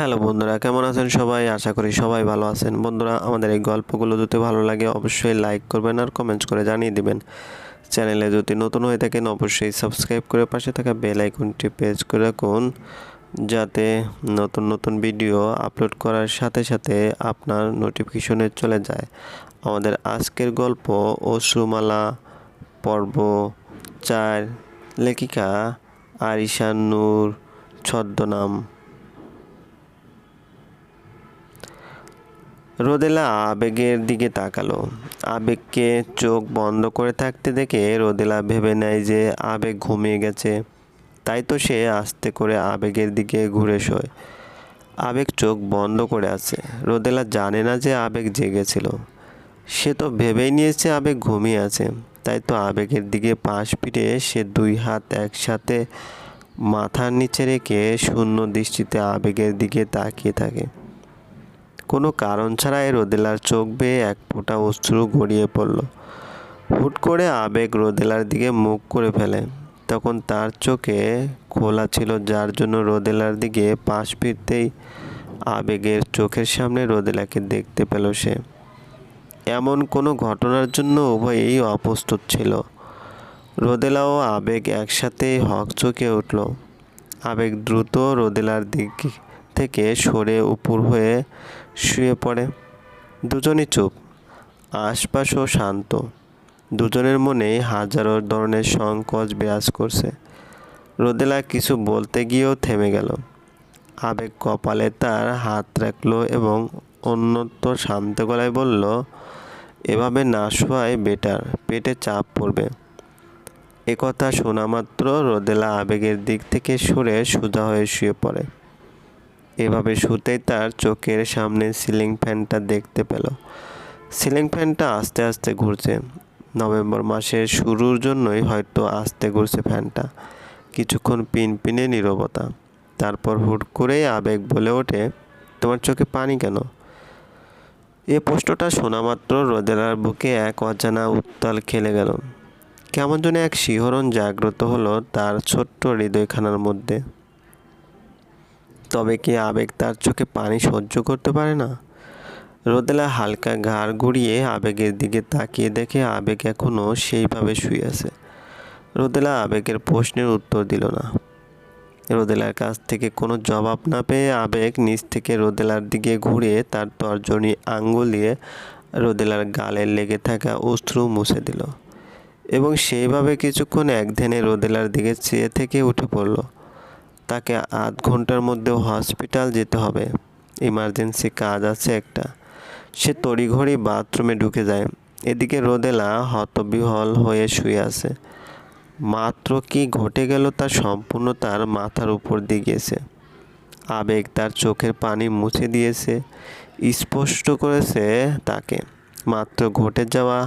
Hello বন্ধুরা, কেমন আছেন সবাই? আশা করি সবাই ভালো আছেন। বন্ধুরা, আমাদের এই গল্পগুলো যদি ভালো লাগে, অবশ্যই লাইক করবেন আর কমেন্টস করে জানিয়ে দিবেন। চ্যানেলে যদি নতুন হয়ে থাকেন, অবশ্যই সাবস্ক্রাইব করে পাশে থাকা বেল আইকনটি প্রেস করে রাখুন, যাতে নতুন নতুন ভিডিও আপলোড করার সাথে সাথে আপনার নোটিফিকেশনে চলে যায়। আমাদের আজকের গল্প অশ্রুমালা, পর্ব চার, লেখিকা আরিশান নূর, ছদ্মনাম। রোদেলা আবেগের দিকে তাকালো। আবেগকে চোখ বন্ধ করে থাকতে দেখে রোদেলা ভেবে নেয় যে আবেগ ঘুমিয়ে গেছে। তাই তো সে আস্তে করে আবেগের দিকে ঘুরে শোয়। আবেগ চোখ বন্ধ করে আছে। রোদেলা জানে না যে আবেগ জেগেছিল। সে তো ভেবেই নিয়েছে আবেগ ঘুমিয়ে আছে। তাই তো আবেগের দিকে পাশ ফিরে সে দুই হাত একসাথে মাথার নিচে রেখে শূন্য দৃষ্টিতে আবেগের দিকে তাকিয়ে থাকে। কোনো কারণ ছাড়াই রোদেলার চোখ বেয়ে এক ফোঁটা অশ্রু গড়িয়ে পড়ল। হুট করে আবেগ রোদেলার দিকে মুখ করে ফেলে। তখন তার চোখে খোলা ছিল, যার জন্য রোদেলার দিকে পাশ ফিরতেই আবেগের চোখের সামনে রোদেলাকে দেখতে পেল সে। এমন কোনো ঘটনার জন্য উভয়েই অপ্রস্তুত ছিল। রোদেলা ও আবেগ একসাথে হক চোখে উঠল। আবেগ দ্রুত রোদেলার দিক থেকে সরে উপর হয়ে শুয়ে পড়ে। দুজনই চুপ আশপাশও শান্ত। দুজনের মনেই হাজারো ধরনের সংকোচ বিরাজ করছে। রোদেলা কিছু বলতে গিয়েও থেমে গেল। আবেগ কপালে তার হাত রাখল এবং অন্যত্র শান্ত গলায় বলল, এভাবে না শোয়াই বেটার পেটে চাপ পড়বে। একথা শোনা মাত্র রোদেলা আবেগের দিক থেকে সরে সোজা হয়ে শুয়ে পড়ে। এভাবে শুতেই তার চোখের সামনে সিলিং ফ্যানটা দেখতে পেল। সিলিং ফ্যানটা আস্তে আস্তে ঘুরছে। নভেম্বর মাসের শুরুর জন্যই হয়তো আস্তে ঘুরছে ফ্যানটা। কিছুক্ষণ পিন পিনে নীরবতা, তারপর হুট করেই আবেগ বলে ওঠে, তোমার চোখে পানি কেন? এ প্রশ্নটা শোনা মাত্র রোদেলার বুকে এক অজানা উত্তাল খেলে গেল। কেমন যেন এক শিহরণ জাগ্রত হলো তার ছোট্ট হৃদয়খানার মধ্যে। তবে কি আবেগ তার চোখে পানি সহ্য করতে পারে না? রোদেলা হালকা ঘাড় ঘুরিয়ে আবেগের দিকে তাকিয়ে দেখে আবেগ এখনও সেইভাবে শুয়ে আছে। রোদেলা আবেগের প্রশ্নের উত্তর দিল না। রোদেলার কাছ থেকে কোনো জবাব না পেয়ে আবেগ নিচ থেকে রোদেলার দিকে ঘুরে তার তর্জনী আঙ্গুল দিয়ে রোদেলার গালে লেগে থাকা অশ্রু মুছে দিল এবং সেইভাবে কিছুক্ষণ এক ধ্যানে রোদেলার দিকে চেয়ে থেকে উঠে পড়ল। তাকে আধ ঘণ্টার মধ্যে হসপিটাল যেতে হবে। ইমার্জেন্সি কাজ আছে একটা। সে তড়িঘড়ি বাথরুমে ঢুকে যায়। এদিকে রোদেলা হতবিহল হয়ে শুয়ে আছে। মাত্র কি ঘটে গেল তা সম্পূর্ণ তার মাথার উপর দিয়ে গিয়েছে। আবেগ তার চোখের পানি মুছে দিয়েছে। স্পষ্ট করেছে তাকে। মাত্র ঘটে যাওয়া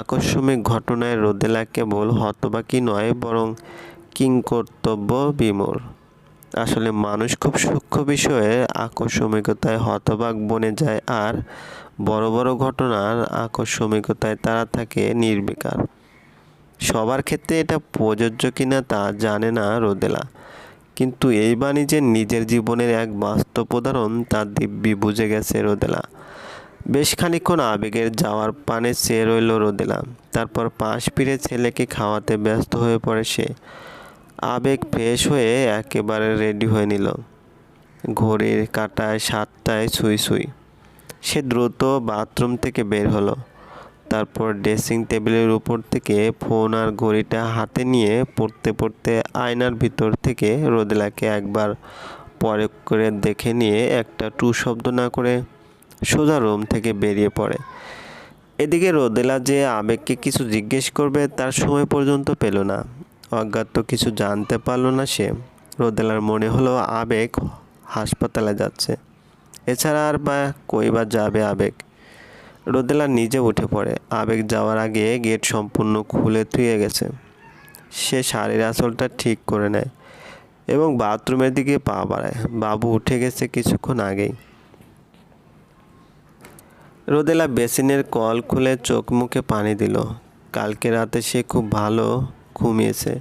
আকস্মিক ঘটনায় রোদেলা কেবল হতবাকি নয়, বরং কিংকর্তব্য বিমূর আসলে মানুষ খুব সূক্ষ্ম বিষয়ে আকস্মিকতায় হতবাক বনে যায় আর বড় বড় ঘটনার আকস্মিকতায় তারা থাকে নির্বিকার। সবার ক্ষেত্রে এটা প্রযোজ্য কিনা তা জানে না রোদেলা। কিন্তু এই বাণী যে নিজের জীবনের এক বাস্তব উদাহরণ তা দিব্যি বুঝে গেছে রোদেলা। বেশ খানিক্ষণ আবেগের যাওয়ার পানে চেয়ে রইল রোদেলা। তারপর পাশ ফিরে ছেলেকে খাওয়াতে ব্যস্ত হয়ে পড়ে সে। আবেগ ফ্রেশ হয়ে একেবারে রেডি হয়ে নিল। ঘড়ির কাটায় সাতটায় ছুঁই ছুঁই। সে দ্রুত বাথরুম থেকে বের হলো। তারপর ড্রেসিং টেবিলের উপর থেকে ফোন আর ঘড়িটা হাতে নিয়ে পড়তে পড়তে আয়নার ভিতর থেকে রোদেলাকে একবার পরে করে দেখে নিয়ে একটা টু শব্দ না করে সোজা রুম থেকে বেরিয়ে পড়ে। এদিকে রোদেলা যে আবেগকে কিছু জিজ্ঞেস করবে তার সময় পর্যন্ত পেল না। অজ্ঞাত কিছু জানতে পারল না সে। রোদেলার মনে হলো আবেগ হাসপাতালে যাচ্ছে। এছাড়া আর বা কই বা যাবে আবেগ? রোদেলা নিজে উঠে পড়ে। আবেগ যাওয়ার আগে গেট সম্পূর্ণ খুলে থুয়ে গেছে। সে শাড়ির আঁচলটা ঠিক করে নেয় এবং বাথরুমের দিকে পা বাড়ায়। বাবু উঠে গেছে কিছুক্ষণ আগেই। রোদেলা বেসিনের কল খুলে চোখ মুখে পানি দিল। কালকে রাতে সে খুব ভালো ঘুমিয়েছে।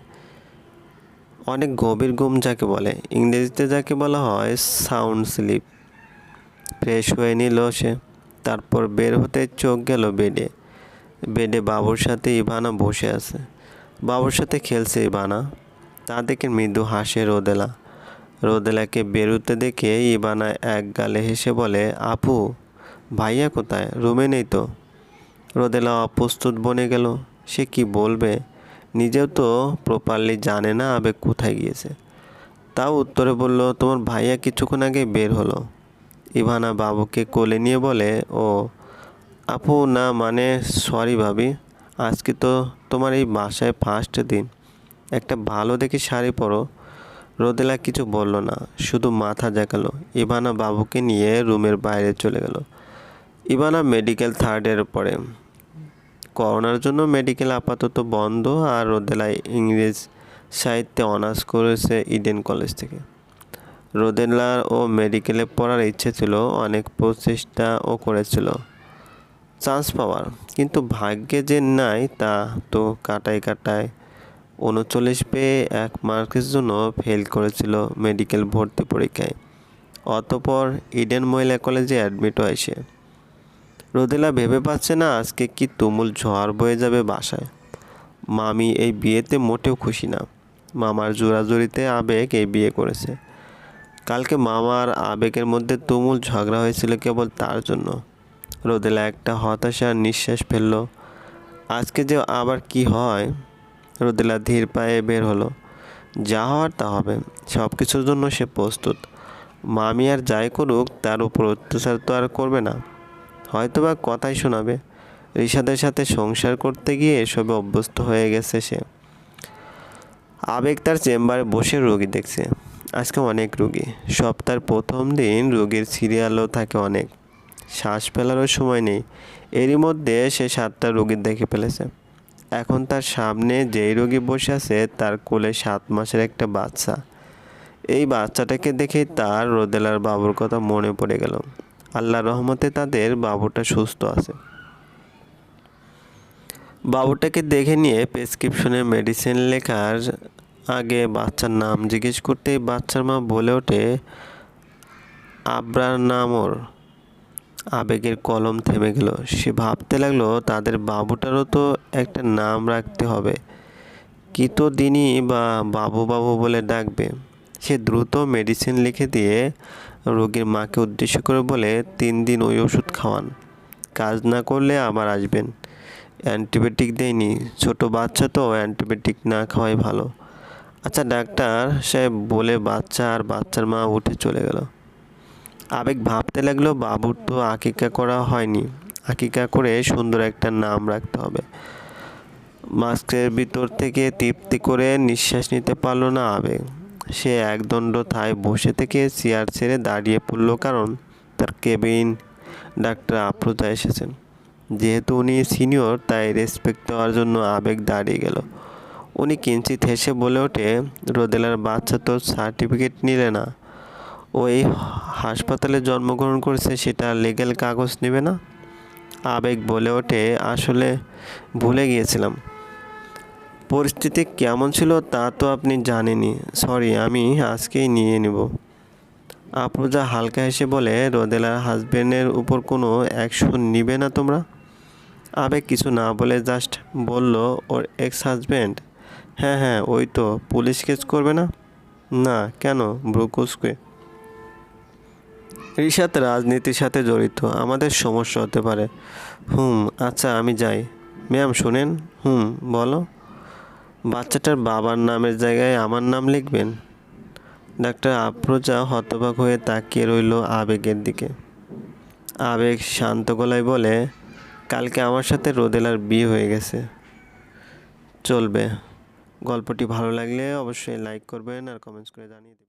অনেক গভীর ঘুম যাকে বলে। ইংরেজিতে যাকে বলা হয় সাউন্ড স্লিপ ফ্রেশ হয়ে নিল সে। তারপর বের হতে চোখ গেল বেডে। বেডে বাবুর সাথে ইভানা বসে আছে। বাবুর সাথে খেলছে ইভানা। তা দেখে মৃদু হাসে রোদেলা। রোদেলাকে বেরোতে দেখে ইবানা এক গালে হেসে বলে, আপু, ভাইয়া কোথায়? রুমে নেই তো? রোদেলা অপ্রস্তুত বনে গেল। সে কি বলবে? নিজেও তো প্রপারলি জানে না আবেগ কোথায় গিয়েছে। তাও উত্তরে বলল, তোমার ভাইয়া কিছুক্ষণ আগে বের হলো। ইভানা বাবুকে কোলে নিয়ে বলে, ও, আপু, না মানে সরি ভাবি, আজকে তো তোমার এই বাসায় ফার্স্ট দিন। একটা ভালো দেখে শাড়ি পরো রোদেলা কিছু বলল না, শুধু মাথা জাগালো ইভানা বাবুকে নিয়ে রুমের বাইরে চলে গেল। ইভানা মেডিকেল থার্ডের পরে। করোনার জন্য মেডিকেল আপাতত বন্ধ আর রোদেলা ইংরেজ সাহিত্যে অনার্স করেছে ইডেন কলেজ থেকে। রোদেলার ও মেডিকেলে পড়ার ইচ্ছে ছিল, অনেক প্রচেষ্টাও করেছিল। চান্স পাওয়ার, কিন্তু ভাগ্যে যে নাই তা তো কাটায় কাটায় উনচল্লিশ পেয়ে এক মার্কের জন্য ফেল করেছিল মেডিকেল ভর্তি পরীক্ষায়। অতপর ইডেন মহিলা কলেজে অ্যাডমিট হয় সে। রোদেলা ভেবে পাচ্ছে না আজকে কি তুমুল ঝড় বয়ে যাবে বাসায়। মামি এই বিয়েতে মোটেও খুশি না। মামার জোরাজুরিতে আবেগ এই বিয়ে করেছে। কালকে মামার আবেগের মধ্যে তুমুল ঝগড়া হয়েছিল কেবল তার জন্য। রোদেলা একটা হতাশার নিঃশ্বাস ফেলল। আজকে যে আবার কি হয়? রোদেলা ধীর পায়ে বের হলো। যা হওয়ার তা হবে সব কিছুর জন্য সে প্রস্তুত। মামি আর যাই করুক, তার উপর অত্যাচার তো আর করবে না। হয়তোবা কথাই শোনাবে। ঋষাদের সাথে সংসার করতে গিয়ে এসবে অভ্যস্ত হয়ে গেছে সে। আবেগ তার চেম্বারে বসে রোগী দেখছে। আজকে অনেক রুগী। সপ্তাহের প্রথম দিন রোগীর সিরিয়ালও থাকে অনেক। শ্বাস ফেলারও সময় নেই। এরই মধ্যে সে সাতটা রোগী দেখে ফেলেছে। এখন তার সামনে যেই রোগী বসে আছে, তার কোলে সাত মাসের একটা বাচ্চা। এই বাচ্চাটাকে দেখেই তার রোদেলার বাবুর কথা মনে পড়ে গেল। আল্লাহ রহমতে তাদের বাবুটা সুস্থ আছে। বাবুটাকে দেখে নিয়ে প্রেসক্রিপশনে মেডিসিন লেখার আগে বাচ্চার নাম জিজ্ঞেস করতেই বাচ্চার মা বলে ওঠে, আব্রার নাম ওর। আবেগের কলম থেমে গেল। সে ভাবতে লাগল, তাদের বাবুটারও তো একটা নাম রাখতে হবে। কি তো দিনই বা বাবু বাবু বলে ডাকবে। সে দ্রুত মেডিসিন লিখে দিয়ে রোগীর মাকে উদ্দেশ্য করে বলে, তিন দিন ওই ওষুধ খাওয়ান। কাজ না করলে আবার আসবেন। অ্যান্টিবায়োটিক দেয়নি। ছোট বাচ্চা তো, অ্যান্টিবায়োটিক না খাওয়াই ভালো। আচ্ছা ডাক্তার সাহেব বলে বাচ্চা আর বাচ্চার মা উঠে চলে গেল। আবেগ ভাবতে লাগল, বাবুর তো আকিকা করা হয়নি। আকিকা করে সুন্দর একটা নাম রাখতে হবে। মাস্কের ভিতর থেকে তৃপ্তি করে নিঃশ্বাস নিতে পারল না আবেগ। সে একদণ্ড থায় বসে থেকে চেয়ার ছেড়ে দাঁড়িয়ে পড়ল, কারণ তার কেবিন ডাক্তার আফরোজা এসেছেন। যেহেতু উনি সিনিয়র, তাই রেসপেক্ট দেওয়ার জন্য আবেগ দাঁড়িয়ে গেল। উনি কিঞ্চিত হেসে বলে ওঠে, রোদেলার বাচ্চা তো সার্টিফিকেট নিলে না। ও এই হাসপাতালে জন্মগ্রহণ করেছে, সেটা লিগ্যাল কাগজ নেবে না? আবেগ বলে ওঠে, আসলে ভুলে গিয়েছিলাম। পরিস্থিতি কেমন ছিল তা তো আপনি জানেনই। সরি আমি আজকেই নিয়ে নেব। আফরোজা হালকা হেসে বলে, রোদেলার হাজবেন্ডের উপর কোনো অ্যাকশন নিবে না তোমরা? আবেগ কিছু না বলে জাস্ট বলল, ওর এক্স হাজব্যান্ড হ্যাঁ হ্যাঁ ওই তো, পুলিশ কেস করবে না? না, কেন? ব্রুকুসকে। রিশাদ রাজনীতির সাথে জড়িত, আমাদের সমস্যা হতে পারে। হুম আচ্ছা আমি যাই। ম্যাম, শোনেন। হুম, বলো। বাচ্চাটার বাবার নামের জায়গায় আমার নাম লিখবেন? ডাক্তার আপ্রোজা হতবাক হয়ে তাকিয়ে রইল আবেগের দিকে। আবেগ শান্ত গলায় বলে, কালকে আমার সাথে রোদেলার বিয়ে হয়ে গেছে। চলবে। গল্পটি ভালো লাগলে অবশ্যই লাইক করবেন আর কমেন্টস করে জানিয়ে দেবেন।